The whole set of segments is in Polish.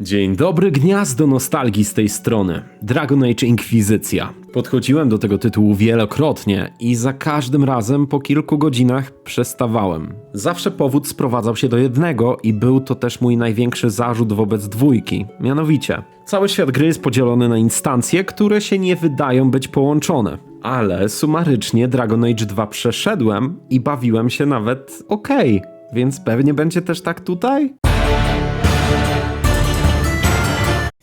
Dzień dobry, gniazdo nostalgii z tej strony. Dragon Age Inkwizycja. Podchodziłem do tego tytułu wielokrotnie i za każdym razem po kilku godzinach przestawałem. Zawsze powód sprowadzał się do jednego i był to też mój największy zarzut wobec dwójki. Mianowicie, cały świat gry jest podzielony na instancje, które się nie wydają być połączone. Ale sumarycznie Dragon Age 2 przeszedłem i bawiłem się nawet okej. Więc pewnie będzie też tak tutaj?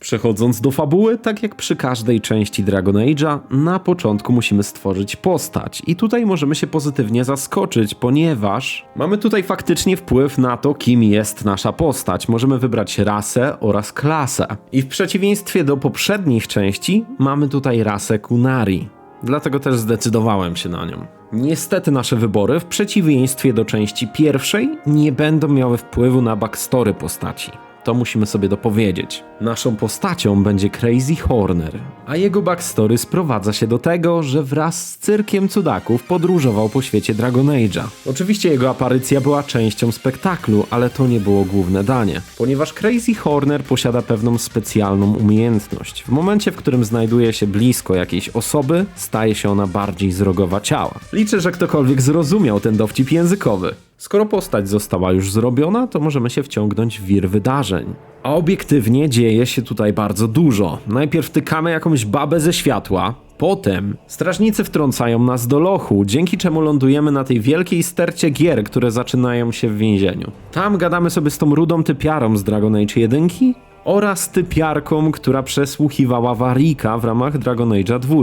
Przechodząc do fabuły, tak jak przy każdej części Dragon Age'a, na początku musimy stworzyć postać. I tutaj możemy się pozytywnie zaskoczyć, ponieważ mamy tutaj faktycznie wpływ na to, kim jest nasza postać. Możemy wybrać rasę oraz klasę. I w przeciwieństwie do poprzednich części, mamy tutaj rasę Kunari. Dlatego też zdecydowałem się na nią. Niestety nasze wybory, w przeciwieństwie do części pierwszej, nie będą miały wpływu na backstory postaci. To musimy sobie dopowiedzieć. Naszą postacią będzie Crazy Horner, a jego backstory sprowadza się do tego, że wraz z cyrkiem cudaków podróżował po świecie Dragon Age'a. Oczywiście jego aparycja była częścią spektaklu, ale to nie było główne danie, ponieważ Crazy Horner posiada pewną specjalną umiejętność. W momencie, w którym znajduje się blisko jakiejś osoby, staje się ona bardziej zrogowa ciała. Liczę, że ktokolwiek zrozumiał ten dowcip językowy. Skoro postać została już zrobiona, to możemy się wciągnąć w wir wydarzeń. A obiektywnie dzieje się tutaj bardzo dużo. Najpierw tykamy jakąś babę ze światła, potem strażnicy wtrącają nas do lochu, dzięki czemu lądujemy na tej wielkiej stercie gier, które zaczynają się w więzieniu. Tam gadamy sobie z tą rudą typiarą z Dragon Age 1 oraz typiarką, która przesłuchiwała Warika w ramach Dragon Age'a 2.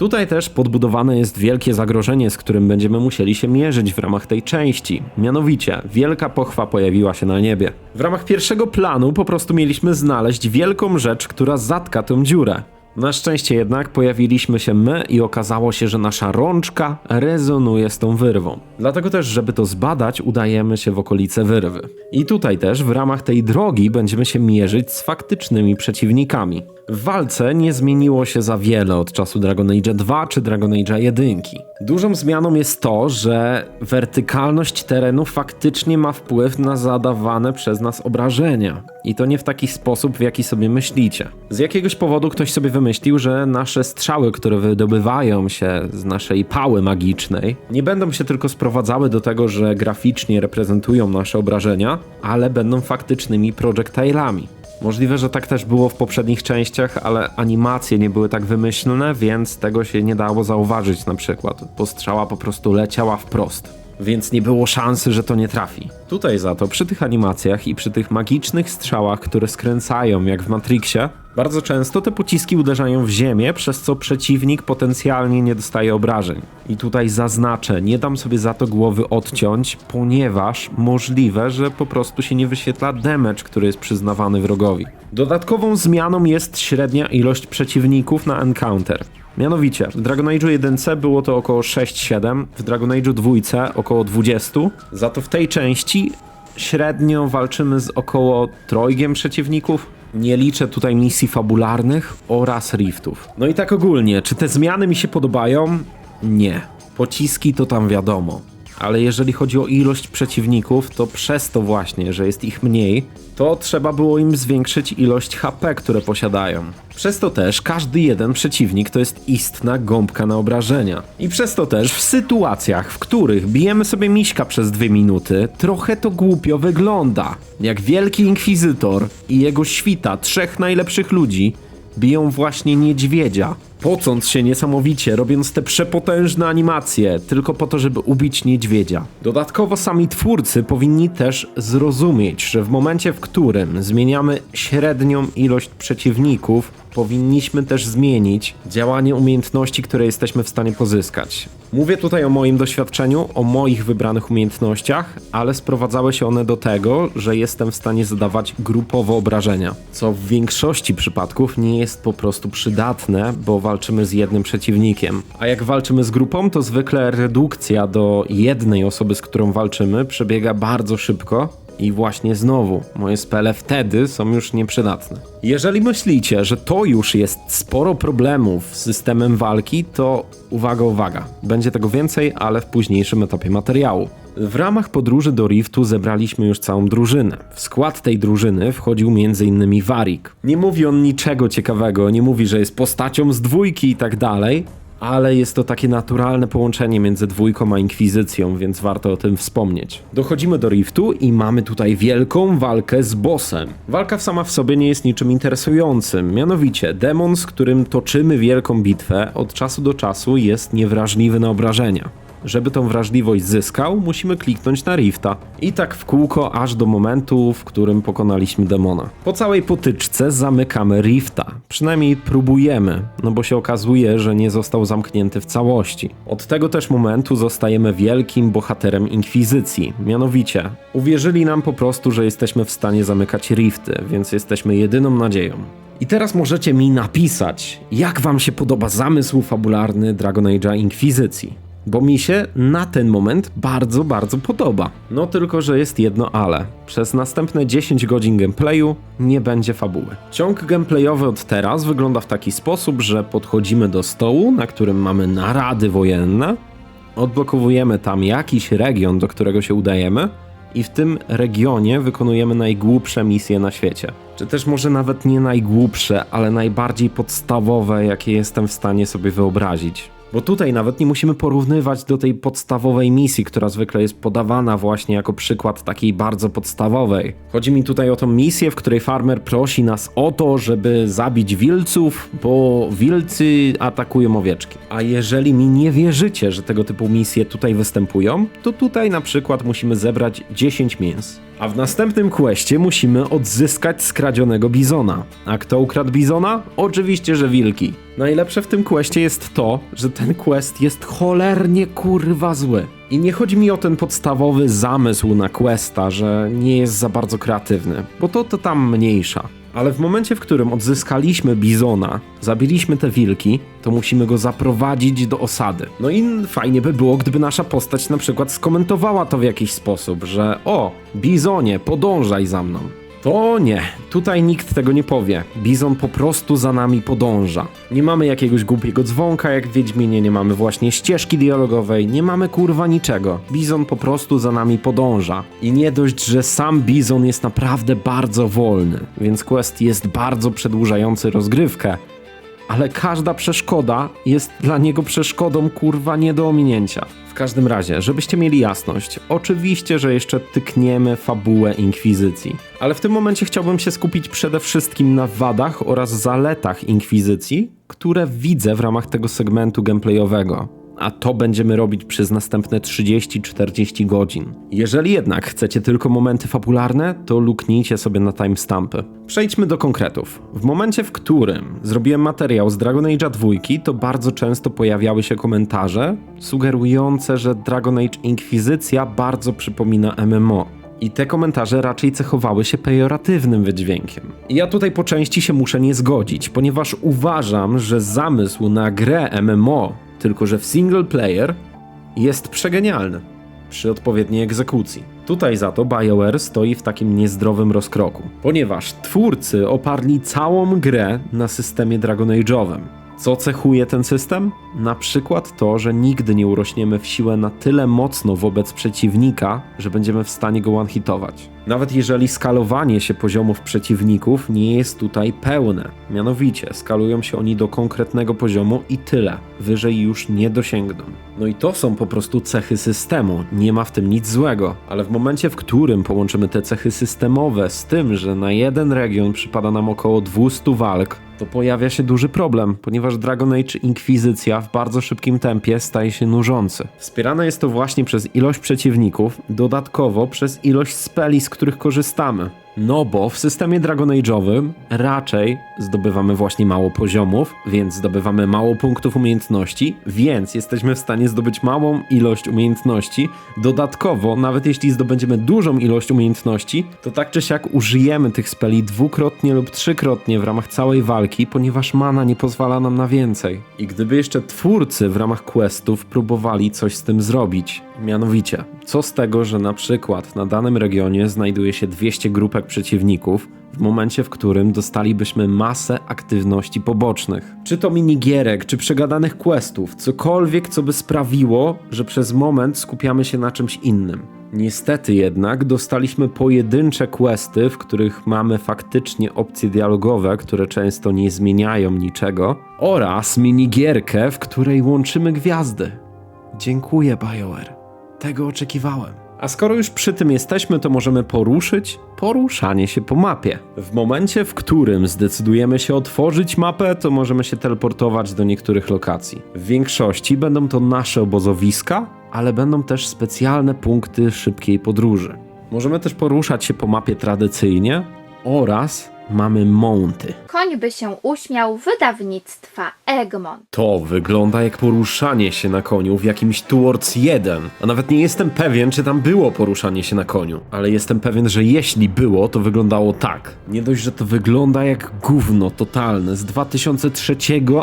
Tutaj też podbudowane jest wielkie zagrożenie, z którym będziemy musieli się mierzyć w ramach tej części. Mianowicie, wielka pochwa pojawiła się na niebie. W ramach pierwszego planu po prostu mieliśmy znaleźć wielką rzecz, która zatka tę dziurę. Na szczęście jednak pojawiliśmy się my i okazało się, że nasza rączka rezonuje z tą wyrwą. Dlatego też, żeby to zbadać, udajemy się w okolice wyrwy. I tutaj też w ramach tej drogi będziemy się mierzyć z faktycznymi przeciwnikami. W walce nie zmieniło się za wiele od czasu Dragon Age 2 czy Dragon Age 1. Dużą zmianą jest to, że wertykalność terenu faktycznie ma wpływ na zadawane przez nas obrażenia. I to nie w taki sposób, w jaki sobie myślicie. Z jakiegoś powodu ktoś sobie wymyślił, że nasze strzały, które wydobywają się z naszej pały magicznej, nie będą się tylko sprowadzały do tego, że graficznie reprezentują nasze obrażenia, ale będą faktycznymi projectilami. Możliwe, że tak też było w poprzednich częściach, ale animacje nie były tak wymyślne, więc tego się nie dało zauważyć na przykład, bo strzała po prostu leciała wprost. Więc nie było szansy, że to nie trafi. Tutaj za to, przy tych animacjach i przy tych magicznych strzałach, które skręcają jak w Matrixie, bardzo często te pociski uderzają w ziemię, przez co przeciwnik potencjalnie nie dostaje obrażeń. I tutaj zaznaczę, nie dam sobie za to głowy odciąć, ponieważ możliwe, że po prostu się nie wyświetla damage, który jest przyznawany wrogowi. Dodatkową zmianą jest średnia ilość przeciwników na encounter. Mianowicie, w Dragon Age 1 było to około 6-7, w Dragon Age 2 około 20, za to w tej części średnio walczymy z około trojgiem przeciwników. Nie liczę tutaj misji fabularnych oraz riftów. No i tak ogólnie, czy te zmiany mi się podobają? Nie. Pociski to tam wiadomo. Ale jeżeli chodzi o ilość przeciwników, to przez to właśnie, że jest ich mniej, to trzeba było im zwiększyć ilość HP, które posiadają. Przez to też każdy jeden przeciwnik to jest istna gąbka na obrażenia. I przez to też w sytuacjach, w których bijemy sobie miśka przez dwie minuty, trochę to głupio wygląda. Jak wielki inkwizytor i jego świta trzech najlepszych ludzi biją właśnie niedźwiedzia. Pocąc się niesamowicie, robiąc te przepotężne animacje, tylko po to, żeby ubić niedźwiedzia. Dodatkowo sami twórcy powinni też zrozumieć, że w momencie, w którym zmieniamy średnią ilość przeciwników, powinniśmy też zmienić działanie umiejętności, które jesteśmy w stanie pozyskać. Mówię tutaj o moim doświadczeniu, o moich wybranych umiejętnościach, ale sprowadzały się one do tego, że jestem w stanie zadawać grupowo obrażenia, co w większości przypadków nie jest po prostu przydatne, bo walczymy z jednym przeciwnikiem. A jak walczymy z grupą, to zwykle redukcja do jednej osoby, z którą walczymy, przebiega bardzo szybko i właśnie znowu, moje spele wtedy są już nieprzydatne. Jeżeli myślicie, że to już jest sporo problemów z systemem walki, to uwaga, uwaga. Będzie tego więcej, ale w późniejszym etapie materiału. W ramach podróży do Riftu zebraliśmy już całą drużynę. W skład tej drużyny wchodził m.in. Warik. Nie mówi on niczego ciekawego, nie mówi, że jest postacią z dwójki i tak dalej, ale jest to takie naturalne połączenie między dwójką a inkwizycją, więc warto o tym wspomnieć. Dochodzimy do Riftu i mamy tutaj wielką walkę z bossem. Walka sama w sobie nie jest niczym interesującym, mianowicie demon, z którym toczymy wielką bitwę, od czasu do czasu jest niewrażliwy na obrażenia. Żeby tą wrażliwość zyskał, musimy kliknąć na Rifta. I tak w kółko aż do momentu, w którym pokonaliśmy demona. Po całej potyczce zamykamy Rifta. Przynajmniej próbujemy, no bo się okazuje, że nie został zamknięty w całości. Od tego też momentu zostajemy wielkim bohaterem Inkwizycji. Mianowicie, uwierzyli nam po prostu, że jesteśmy w stanie zamykać Rifty, więc jesteśmy jedyną nadzieją. I teraz możecie mi napisać, jak wam się podoba zamysł fabularny Dragon Age'a Inkwizycji bo mi się na ten moment bardzo, bardzo podoba. No tylko, że jest jedno ale. Przez następne 10 godzin gameplayu nie będzie fabuły. Ciąg gameplayowy od teraz wygląda w taki sposób, że podchodzimy do stołu, na którym mamy narady wojenne, odblokowujemy tam jakiś region, do którego się udajemy, i w tym regionie wykonujemy najgłupsze misje na świecie. Czy też może nawet nie najgłupsze, ale najbardziej podstawowe, jakie jestem w stanie sobie wyobrazić. Bo tutaj nawet nie musimy porównywać do tej podstawowej misji, która zwykle jest podawana właśnie jako przykład takiej bardzo podstawowej. Chodzi mi tutaj o tą misję, w której farmer prosi nas o to, żeby zabić wilców, bo wilcy atakują owieczki. A jeżeli mi nie wierzycie, że tego typu misje tutaj występują, to tutaj na przykład musimy zebrać 10 mięs. A w następnym questie musimy odzyskać skradzionego bizona. A kto ukradł bizona? Oczywiście, że wilki. Najlepsze w tym questie jest to, że ten quest jest cholernie kurwa zły. I nie chodzi mi o ten podstawowy zamysł na questa, że nie jest za bardzo kreatywny, bo to to tam mniejsza. Ale w momencie, w którym odzyskaliśmy bizona, zabiliśmy te wilki, to musimy go zaprowadzić do osady. No i fajnie by było, gdyby nasza postać na przykład skomentowała to w jakiś sposób, że o, bizonie, podążaj za mną. To nie, tutaj nikt tego nie powie. Bizon po prostu za nami podąża. Nie mamy jakiegoś głupiego dzwonka jak w Wiedźminie, nie mamy właśnie ścieżki dialogowej, nie mamy kurwa niczego. Bizon po prostu za nami podąża. I nie dość, że sam Bizon jest naprawdę bardzo wolny, więc quest jest bardzo przedłużający rozgrywkę, ale każda przeszkoda jest dla niego przeszkodą kurwa nie do ominięcia. W każdym razie, żebyście mieli jasność, oczywiście, że jeszcze tykniemy fabułę Inkwizycji, ale w tym momencie chciałbym się skupić przede wszystkim na wadach oraz zaletach Inkwizycji, które widzę w ramach tego segmentu gameplayowego a to będziemy robić przez następne 30-40 godzin. Jeżeli jednak chcecie tylko momenty fabularne, to luknijcie sobie na timestampy. Przejdźmy do konkretów. W momencie, w którym zrobiłem materiał z Dragon Age'a 2, to bardzo często pojawiały się komentarze sugerujące, że Dragon Age Inkwizycja bardzo przypomina MMO. I te komentarze raczej cechowały się pejoratywnym wydźwiękiem. Ja tutaj po części się muszę nie zgodzić, ponieważ uważam, że zamysł na grę MMO tylko że w single player jest przegenialny przy odpowiedniej egzekucji. Tutaj za to BioWare stoi w takim niezdrowym rozkroku, ponieważ twórcy oparli całą grę na systemie Dragon Age'owym. Co cechuje ten system? Na przykład to, że nigdy nie urośniemy w siłę na tyle mocno wobec przeciwnika, że będziemy w stanie go one-hitować. Nawet jeżeli skalowanie się poziomów przeciwników nie jest tutaj pełne. Mianowicie, skalują się oni do konkretnego poziomu i tyle. Wyżej już nie dosięgną. No i to są po prostu cechy systemu. Nie ma w tym nic złego. Ale w momencie, w którym połączymy te cechy systemowe z tym, że na jeden region przypada nam około 200 walk, to pojawia się duży problem, ponieważ Dragon Age Inkwizycja w bardzo szybkim tempie staje się nużący. Wspierane jest to właśnie przez ilość przeciwników, dodatkowo przez ilość speli, z których korzystamy. No bo w systemie Dragon Age'owym raczej zdobywamy właśnie mało poziomów, więc zdobywamy mało punktów umiejętności, więc jesteśmy w stanie zdobyć małą ilość umiejętności. Dodatkowo, nawet jeśli zdobędziemy dużą ilość umiejętności, to tak czy siak użyjemy tych speli dwukrotnie lub trzykrotnie w ramach całej walki, ponieważ mana nie pozwala nam na więcej. I gdyby jeszcze twórcy w ramach questów próbowali coś z tym zrobić, mianowicie, co z tego, że na przykład na danym regionie znajduje się 200 grupek przeciwników, w momencie, w którym dostalibyśmy masę aktywności pobocznych. Czy to minigierek, czy przegadanych questów, cokolwiek, co by sprawiło, że przez moment skupiamy się na czymś innym. Niestety jednak dostaliśmy pojedyncze questy, w których mamy faktycznie opcje dialogowe, które często nie zmieniają niczego, oraz minigierkę, w której łączymy gwiazdy. Dziękuję, BioWare. Tego oczekiwałem. A skoro już przy tym jesteśmy, to możemy poruszyć poruszanie się po mapie. W momencie, w którym zdecydujemy się otworzyć mapę, to możemy się teleportować do niektórych lokacji. W większości będą to nasze obozowiska, ale będą też specjalne punkty szybkiej podróży. Możemy też poruszać się po mapie tradycyjnie oraz mamy mounty. Koń by się uśmiał wydawnictwa Egmont. To wygląda jak poruszanie się na koniu w jakimś Towards 1. A nawet nie jestem pewien, czy tam było poruszanie się na koniu. Ale jestem pewien, że jeśli było, to wyglądało tak. Nie dość, że to wygląda jak gówno totalne z 2003,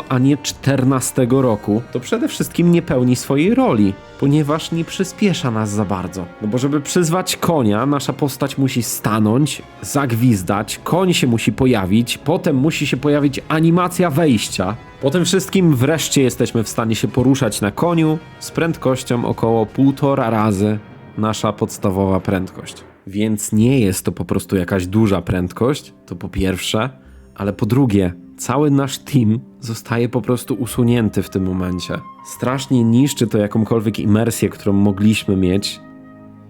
a nie 14 roku, to przede wszystkim nie pełni swojej roli, ponieważ nie przyspiesza nas za bardzo. No bo żeby przyzwać konia, nasza postać musi stanąć, zagwizdać, koń się musi pojawić, potem musi się pojawić animacja wejścia. Po tym wszystkim wreszcie jesteśmy w stanie się poruszać na koniu z prędkością około półtora razy nasza podstawowa prędkość. Więc nie jest to po prostu jakaś duża prędkość, to po pierwsze, ale po drugie, cały nasz team zostaje po prostu usunięty w tym momencie. Strasznie niszczy to jakąkolwiek imersję, którą mogliśmy mieć,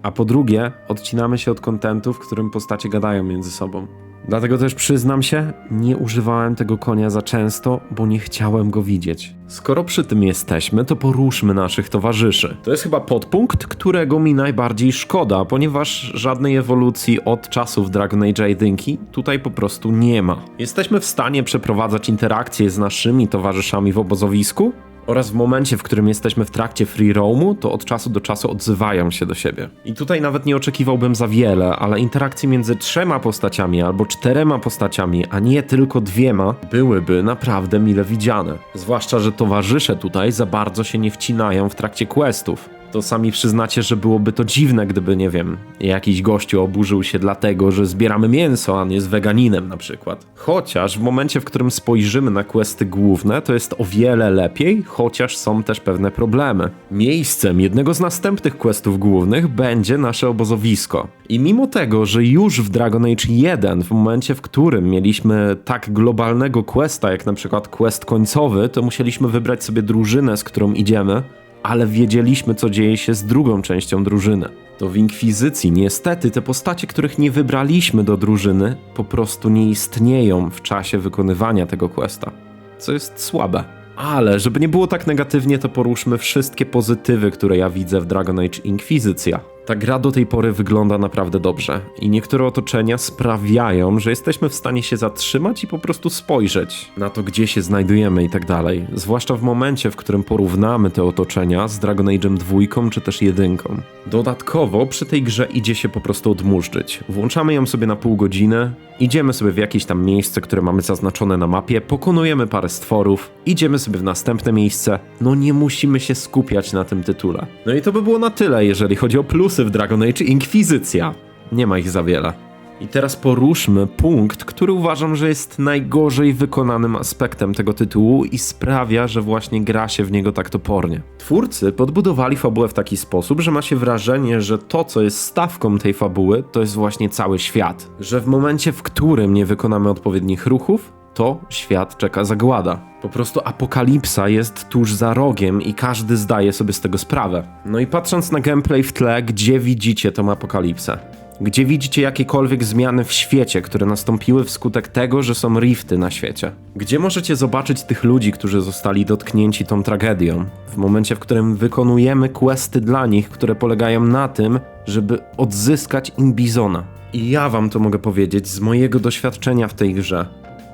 a po drugie, odcinamy się od kontentu, w którym postacie gadają między sobą. Dlatego też przyznam się, nie używałem tego konia za często, bo nie chciałem go widzieć. Skoro przy tym jesteśmy, to poruszmy naszych towarzyszy. To jest chyba podpunkt, którego mi najbardziej szkoda, ponieważ żadnej ewolucji od czasów Dragon Age 1 tutaj po prostu nie ma. Jesteśmy w stanie przeprowadzać interakcje z naszymi towarzyszami w obozowisku, oraz w momencie, w którym jesteśmy w trakcie free roamu, to od czasu do czasu odzywają się do siebie. I tutaj nawet nie oczekiwałbym za wiele, ale interakcje między trzema postaciami albo czterema postaciami, a nie tylko dwiema, byłyby naprawdę mile widziane. Zwłaszcza, że towarzysze tutaj za bardzo się nie wcinają w trakcie questów to sami przyznacie, że byłoby to dziwne, gdyby, nie wiem, jakiś gościu oburzył się dlatego, że zbieramy mięso, a nie z weganinem na przykład. Chociaż w momencie, w którym spojrzymy na questy główne, to jest o wiele lepiej, chociaż są też pewne problemy. Miejscem jednego z następnych questów głównych będzie nasze obozowisko. I mimo tego, że już w Dragon Age 1, w momencie, w którym mieliśmy tak globalnego questa, jak na przykład quest końcowy, to musieliśmy wybrać sobie drużynę, z którą idziemy, ale wiedzieliśmy, co dzieje się z drugą częścią drużyny. To w Inkwizycji niestety te postacie, których nie wybraliśmy do drużyny, po prostu nie istnieją w czasie wykonywania tego questa, co jest słabe. Ale żeby nie było tak negatywnie, to poruszmy wszystkie pozytywy, które ja widzę w Dragon Age Inkwizycja. Ta gra do tej pory wygląda naprawdę dobrze i niektóre otoczenia sprawiają, że jesteśmy w stanie się zatrzymać i po prostu spojrzeć na to, gdzie się znajdujemy i tak dalej. Zwłaszcza w momencie, w którym porównamy te otoczenia z Dragon Age'em 2 czy też 1. Dodatkowo przy tej grze idzie się po prostu odmurzyć. Włączamy ją sobie na pół godziny, idziemy sobie w jakieś tam miejsce, które mamy zaznaczone na mapie, pokonujemy parę stworów, idziemy sobie w następne miejsce. No nie musimy się skupiać na tym tytule. No i to by było na tyle, jeżeli chodzi o plusy w Dragon Age Inkwizycja. Nie ma ich za wiele. I teraz poruszmy punkt, który uważam, że jest najgorzej wykonanym aspektem tego tytułu i sprawia, że właśnie gra się w niego tak topornie. Twórcy podbudowali fabułę w taki sposób, że ma się wrażenie, że to, co jest stawką tej fabuły, to jest właśnie cały świat. Że w momencie, w którym nie wykonamy odpowiednich ruchów, to świat czeka zagłada. Po prostu apokalipsa jest tuż za rogiem i każdy zdaje sobie z tego sprawę. No i patrząc na gameplay w tle, gdzie widzicie tą apokalipsę? Gdzie widzicie jakiekolwiek zmiany w świecie, które nastąpiły wskutek tego, że są rifty na świecie? Gdzie możecie zobaczyć tych ludzi, którzy zostali dotknięci tą tragedią? W momencie, w którym wykonujemy questy dla nich, które polegają na tym, żeby odzyskać im bizona. I ja wam to mogę powiedzieć z mojego doświadczenia w tej grze.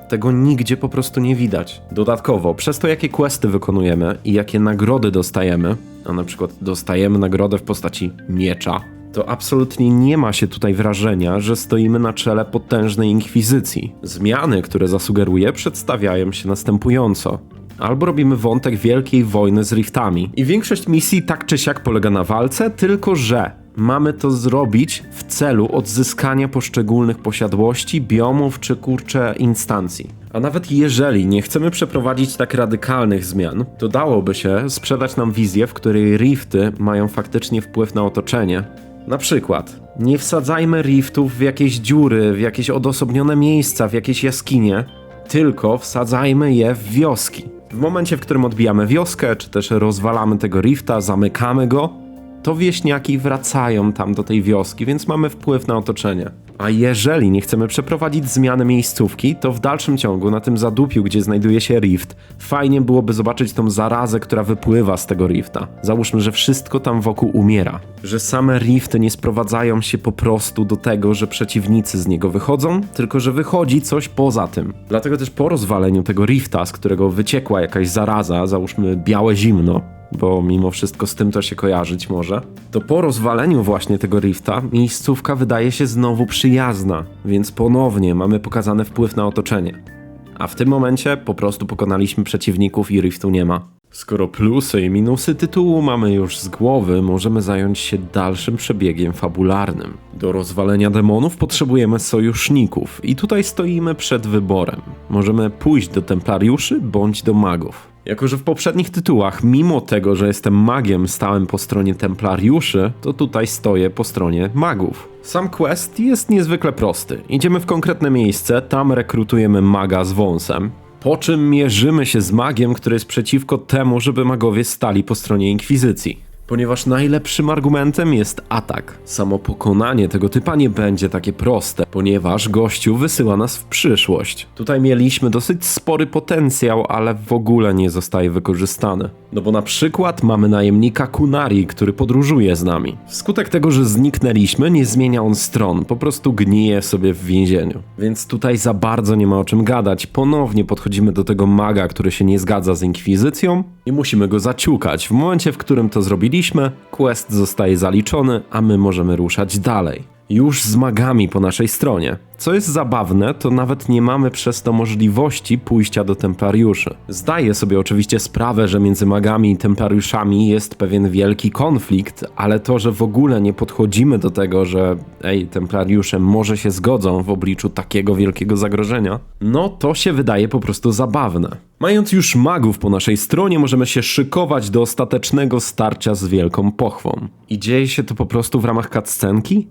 Tego nigdzie po prostu nie widać. Dodatkowo, przez to jakie questy wykonujemy i jakie nagrody dostajemy, a na przykład dostajemy nagrodę w postaci miecza, to absolutnie nie ma się tutaj wrażenia, że stoimy na czele potężnej inkwizycji. Zmiany, które zasugeruję, przedstawiają się następująco. Albo robimy wątek wielkiej wojny z riftami. I większość misji tak czy siak polega na walce, tylko że mamy to zrobić w celu odzyskania poszczególnych posiadłości, biomów czy kurcze instancji. A nawet jeżeli nie chcemy przeprowadzić tak radykalnych zmian, to dałoby się sprzedać nam wizję, w której rifty mają faktycznie wpływ na otoczenie. Na przykład, nie wsadzajmy riftów w jakieś dziury, w jakieś odosobnione miejsca, w jakieś jaskinie, tylko wsadzajmy je w wioski. W momencie, w którym odbijamy wioskę, czy też rozwalamy tego rifta, zamykamy go, to wieśniaki wracają tam do tej wioski, więc mamy wpływ na otoczenie. A jeżeli nie chcemy przeprowadzić zmiany miejscówki, to w dalszym ciągu na tym zadupiu, gdzie znajduje się rift, fajnie byłoby zobaczyć tą zarazę, która wypływa z tego rifta. Załóżmy, że wszystko tam wokół umiera. Że same rifty nie sprowadzają się po prostu do tego, że przeciwnicy z niego wychodzą, tylko że wychodzi coś poza tym. Dlatego też po rozwaleniu tego rifta, z którego wyciekła jakaś zaraza, załóżmy białe zimno, bo mimo wszystko z tym to się kojarzyć może, to po rozwaleniu właśnie tego rifta miejscówka wydaje się znowu przyjazna, więc ponownie mamy pokazany wpływ na otoczenie. A w tym momencie po prostu pokonaliśmy przeciwników i riftu nie ma. Skoro plusy i minusy tytułu mamy już z głowy, możemy zająć się dalszym przebiegiem fabularnym. Do rozwalenia demonów potrzebujemy sojuszników i tutaj stoimy przed wyborem. Możemy pójść do templariuszy bądź do magów. Jako, że w poprzednich tytułach, mimo tego, że jestem magiem, stałem po stronie templariuszy, to tutaj stoję po stronie magów. Sam quest jest niezwykle prosty. Idziemy w konkretne miejsce, tam rekrutujemy maga z wąsem, po czym mierzymy się z magiem, który jest przeciwko temu, żeby magowie stali po stronie inkwizycji. Ponieważ najlepszym argumentem jest atak. Samo pokonanie tego typa nie będzie takie proste, ponieważ gościu wysyła nas w przyszłość. Tutaj mieliśmy dosyć spory potencjał, ale w ogóle nie zostaje wykorzystany. No bo na przykład mamy najemnika Kunari, który podróżuje z nami. Wskutek tego, że zniknęliśmy, nie zmienia on stron, po prostu gnije sobie w więzieniu. Więc tutaj za bardzo nie ma o czym gadać. Ponownie podchodzimy do tego maga, który się nie zgadza z inkwizycją i musimy go zaciukać. W momencie, w którym to zrobiliśmy, quest zostaje zaliczony, a my możemy ruszać dalej. Już z magami po naszej stronie. Co jest zabawne, to nawet nie mamy przez to możliwości pójścia do templariuszy. Zdaję sobie oczywiście sprawę, że między magami i templariuszami jest pewien wielki konflikt, ale to, że w ogóle nie podchodzimy do tego, że ej, templariusze może się zgodzą w obliczu takiego wielkiego zagrożenia, no to się wydaje po prostu zabawne. Mając już magów po naszej stronie, możemy się szykować do ostatecznego starcia z wielką pochwą. I dzieje się to po prostu w ramach cutscenki?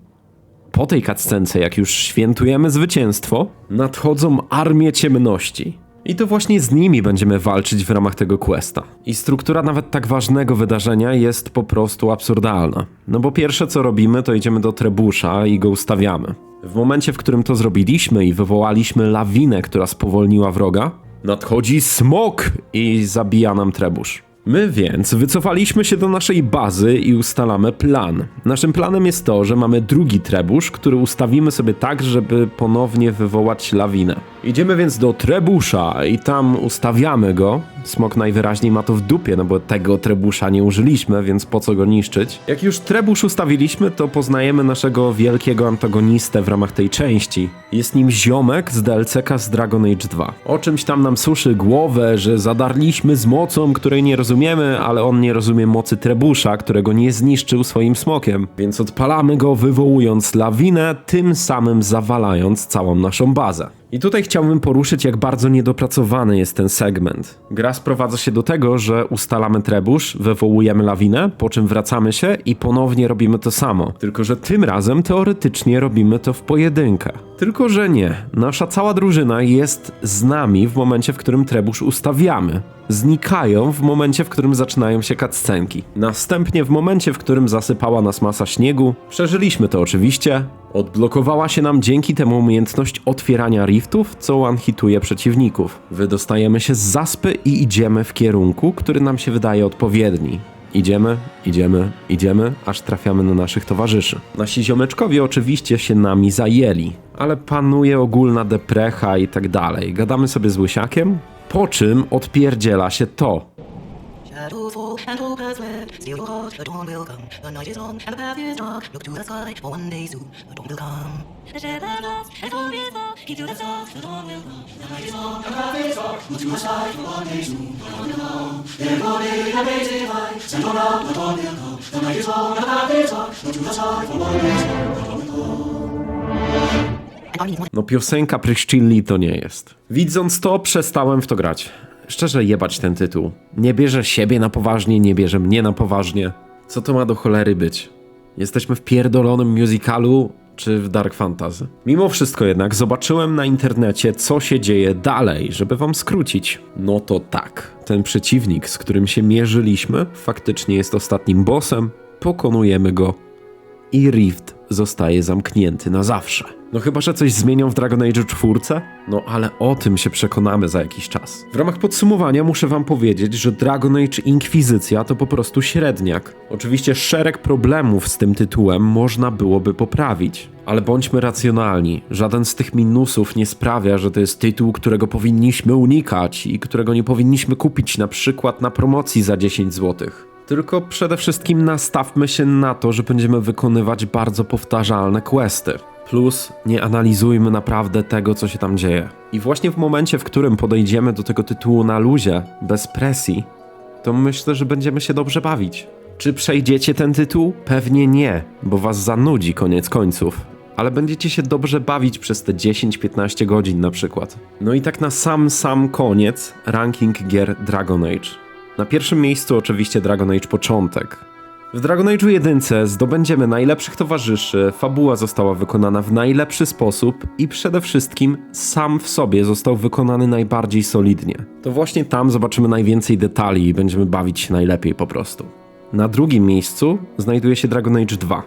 Po tej cutscence, jak już świętujemy zwycięstwo, nadchodzą armie ciemności. I to właśnie z nimi będziemy walczyć w ramach tego questa. I struktura nawet tak ważnego wydarzenia jest po prostu absurdalna. No bo pierwsze co robimy, to idziemy do trebusza i go ustawiamy. W momencie, w którym to zrobiliśmy i wywołaliśmy lawinę, która spowolniła wroga, nadchodzi smok i zabija nam trebusz. My więc wycofaliśmy się do naszej bazy i ustalamy plan. Naszym planem jest to, że mamy drugi trebusz, który ustawimy sobie tak, żeby ponownie wywołać lawinę. Idziemy więc do trebusza i tam ustawiamy go. Smok najwyraźniej ma to w dupie, no bo tego trebusza nie użyliśmy, więc po co go niszczyć? Jak już trebusz ustawiliśmy, to poznajemy naszego wielkiego antagonistę w ramach tej części. Jest nim ziomek z DLCK z Dragon Age 2. O czymś tam nam suszy głowę, że zadarliśmy z mocą, której nie rozumiemy, ale on nie rozumie mocy trebusza, którego nie zniszczył swoim smokiem. Więc odpalamy go wywołując lawinę, tym samym zawalając całą naszą bazę. I tutaj chciałbym poruszyć, jak bardzo niedopracowany jest ten segment. Gra sprowadza się do tego, że ustalamy trebusz, wywołujemy lawinę, po czym wracamy się i ponownie robimy to samo. Tylko, że tym razem teoretycznie robimy to w pojedynkę. Tylko, że nie. Nasza cała drużyna jest z nami w momencie, w którym trebusz ustawiamy. Znikają w momencie, w którym zaczynają się cutscenki. Następnie w momencie, w którym zasypała nas masa śniegu, przeżyliśmy to oczywiście, Odblokowała się nam dzięki temu umiejętność otwierania riftów, co one-hituje przeciwników. Wydostajemy się z zaspy i idziemy w kierunku, który nam się wydaje odpowiedni. Idziemy, idziemy, idziemy, aż trafiamy na naszych towarzyszy. Nasi ziomeczkowie oczywiście się nami zajęli, ale panuje ogólna deprecha i tak dalej. Gadamy sobie z łysiakiem, po czym odpierdziela się to. And hope has fled. Still the dawn will come. The night is long and the path is dark. Look to the sky, for one day soon the dawn will come. The shepherd and. Keep to the stars, the dawn will come. The night is long and the path is dark. Look to the sky, for one day soon the dawn will come. And. Send on out, the dawn will come. The night is long and the path is dark. Look to the sky, for one day soon the dawn will come. No piosenka Pryszcilli to nie jest. Widząc to, przestałem w to grać. Szczerze jebać ten tytuł. Nie bierze siebie na poważnie, nie bierze mnie na poważnie. Co to ma do cholery być? Jesteśmy w pierdolonym musicalu czy w dark fantasy. Mimo wszystko jednak zobaczyłem na internecie, co się dzieje dalej, żeby wam skrócić. No to tak. Ten przeciwnik, z którym się mierzyliśmy, faktycznie jest ostatnim bossem. Pokonujemy go i Rift zostaje zamknięty na zawsze. No chyba, że coś zmienią w Dragon Age 4? No ale o tym się przekonamy za jakiś czas. W ramach podsumowania muszę wam powiedzieć, że Dragon Age Inkwizycja to po prostu średniak. Oczywiście szereg problemów z tym tytułem można byłoby poprawić. Ale bądźmy racjonalni, żaden z tych minusów nie sprawia, że to jest tytuł, którego powinniśmy unikać i którego nie powinniśmy kupić na przykład na promocji za 10 złotych. Tylko przede wszystkim nastawmy się na to, że będziemy wykonywać bardzo powtarzalne questy. Plus nie analizujmy naprawdę tego, co się tam dzieje. I właśnie w momencie, w którym podejdziemy do tego tytułu na luzie, bez presji, to myślę, że będziemy się dobrze bawić. Czy przejdziecie ten tytuł? Pewnie nie, bo was zanudzi koniec końców. Ale będziecie się dobrze bawić przez te 10-15 godzin na przykład. No i tak na sam, sam koniec ranking gier Dragon Age. Na pierwszym miejscu oczywiście Dragon Age Początek. W Dragon Age 1 zdobędziemy najlepszych towarzyszy, fabuła została wykonana w najlepszy sposób i przede wszystkim sam w sobie został wykonany najbardziej solidnie. To właśnie tam zobaczymy najwięcej detali i będziemy bawić się najlepiej po prostu. Na drugim miejscu znajduje się Dragon Age 2.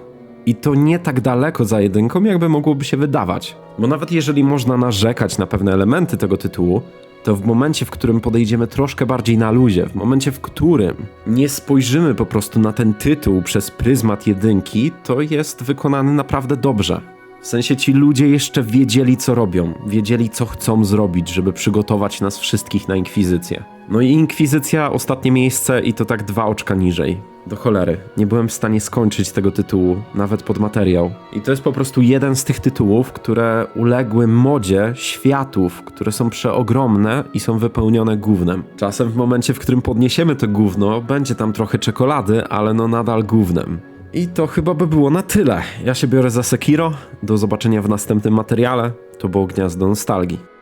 I to nie tak daleko za jedynką, jakby mogłoby się wydawać. Bo nawet jeżeli można narzekać na pewne elementy tego tytułu, to w momencie, w którym podejdziemy troszkę bardziej na luzie, w momencie, w którym nie spojrzymy po prostu na ten tytuł przez pryzmat jedynki, to jest wykonany naprawdę dobrze. W sensie ci ludzie jeszcze wiedzieli, co robią, wiedzieli, co chcą zrobić, żeby przygotować nas wszystkich na inkwizycję. No i inkwizycja, ostatnie miejsce i to tak dwa oczka niżej. Do cholery, nie byłem w stanie skończyć tego tytułu, nawet pod materiał. I to jest po prostu jeden z tych tytułów, które uległy modzie światów, które są przeogromne i są wypełnione gównem. Czasem w momencie, w którym podniesiemy to gówno, będzie tam trochę czekolady, ale no nadal gównem. I to chyba by było na tyle. Ja się biorę za Sekiro. Do zobaczenia w następnym materiale. To było Gniazdo Nostalgii.